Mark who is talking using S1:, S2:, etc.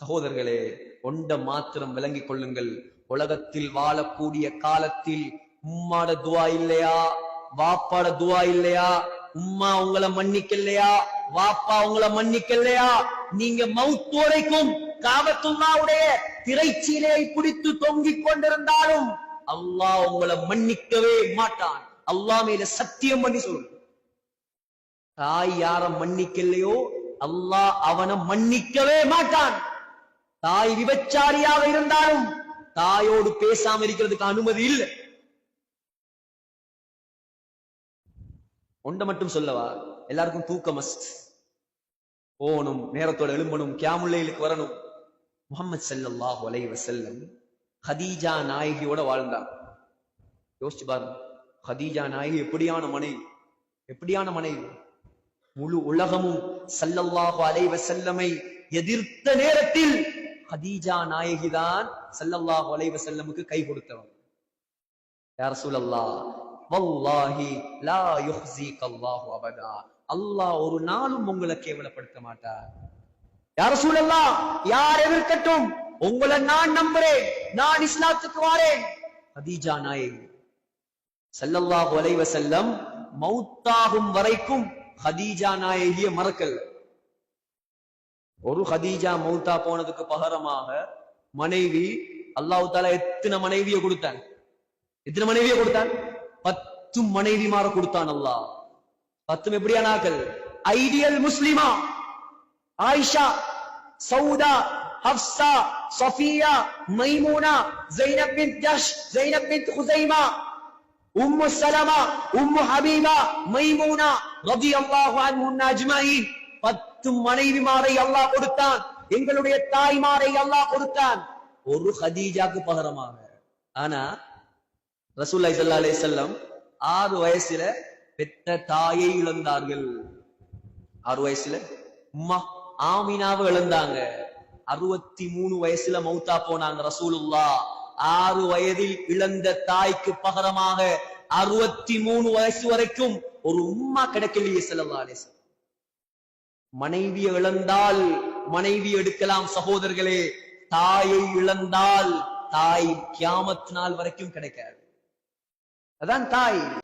S1: சகோதரர்களே ஒண்ட மாத்திரம் விளங்கிக் கொள்ளுங்கள். உலகத்தில் வாழக்கூடிய காலத்தில் உம்மாட துவா இல்லையா? வாப்பாட துவா இல்லையா? உம்மா உங்களை மன்னிக்கலையா? வாப்பா உங்களை மன்னிக்கலையா? நீங்க மவுத் வரைக்கும் காவத்துல்லாவுடைய திரைச்சீலையை பிடித்து தொங்கிக் கொண்டிருந்தாலும் அல்லாஹ் உங்களை மன்னிக்கவே மாட்டான். அல்லாஹ் மேல சத்தியம் பண்ணி சொல்லு. தாய் யார மன்னிக்கலையோ அல்லாஹ் அவனை மன்னிக்கவே மாட்டான். தாய் விபச்சாரியாக இருந்தாலும் தாயோடு பேசாம இருக்கிறதுக்கு அனுமதி இல்லை. ஒன்றை மட்டும் சொல்லவா? எல்லாருக்கும் தூக்க மஸ்ட் போகணும் நேரத்தோட எழும்பணும் கியாமுல்லைலுக்கு வரணும். முகமது ஸல்லல்லாஹு அலைஹி வஸல்லம் ஹதீஜா நாயகியோட வாழ்ந்தான். யோசிச்சு பாருங்க. ஹதீஜா நாயகி எப்படியான மனைவி? எப்படியான மனைவி? முழு உலகமும் சல்லல்லாஹு அலைவ செல்லமை எதிர்த்த நேரத்தில் ஹதீஜா நாயகி தான் ஸல்லல்லாஹு வலைவ செல்லமுக்கு கை கொடுத்தவன் யார் சூழல்லா வல்லாஹி லா யுஹ்சி கல்லாஹு அபதா அல்லாஹ் ஒரு நாளும் உங்களை கேவலப்படுத்த மாட்டார் யார் சூழல்லா யார் எதிர்க்கட்டும் உங்களை நான் நம்புறேன் நான் இஸ்லாத்துக்கு வாரேன் ஹதீஜா நாயகி செல்லல்லாஹ் வலைவ செல்லம் மௌத்தாகும் வரைக்கும் ஹதீஜா நாயகிய மறக்கல்ல ஒரு ஹதீஜா மௌத்தா போனதுக்கு பகரமாக மனைவி அல்லாஹ் தாலா எத்தனை மனைவியை கொடுத்தான்? எத்தனை மனைவியை கொடுத்தான்? பத்து மனைவிமார கொடுத்தான் அல்லாஹ். பத்தும் எப்படியான நாக்கள் ஐடியல் முஸ்லிமா ஆயிஷா சவுதா ஹப்சா சஃபியா மைமூனா ஜைனப் பின் ஜஷ் ஜைனப் பின் ஹுசைமா உம்மு சலமா உம்மு ஹபீபா மைமூனா ரலியல்லாஹு அன்ஹுன்னா அஜ்மாயின். பத்து மனைவிமாரை அல்லாஹ் கொடுத்தான். எங்களுடைய தாய்மாரை அல்லாஹ் கொடுத்தான். ஒரு ஹதீஜாக்கு பகரமாக. ஆனா ரசூலுல்லாஹி சல்லா அலே செல்லம் ஆறு வயசுல பெற்ற தாயை இழந்தார்கள். ஆறு வயசுல? உம்மா ஆமினாவை இழந்தாங்க. அறுபத்தி மூணு வயசுல மௌத்தா போனாங்க ரசூலுல்லா ஆறு வயதில் இழந்த தாய்க்கு பகரமாக அறுபத்தி மூணு வயசு வரைக்கும் ஒரு உம்மா கிடைக்கலையே ஸல்லல்லாஹு அலைஹி மனைவி மனைவியை இழந்தால் மனைவி எடுக்கலாம் சகோதரர்களே. தாயை இழந்தால் தாய் கியாமத் நாள் வரைக்கும் கிடைக்காது. அதான் தாய்.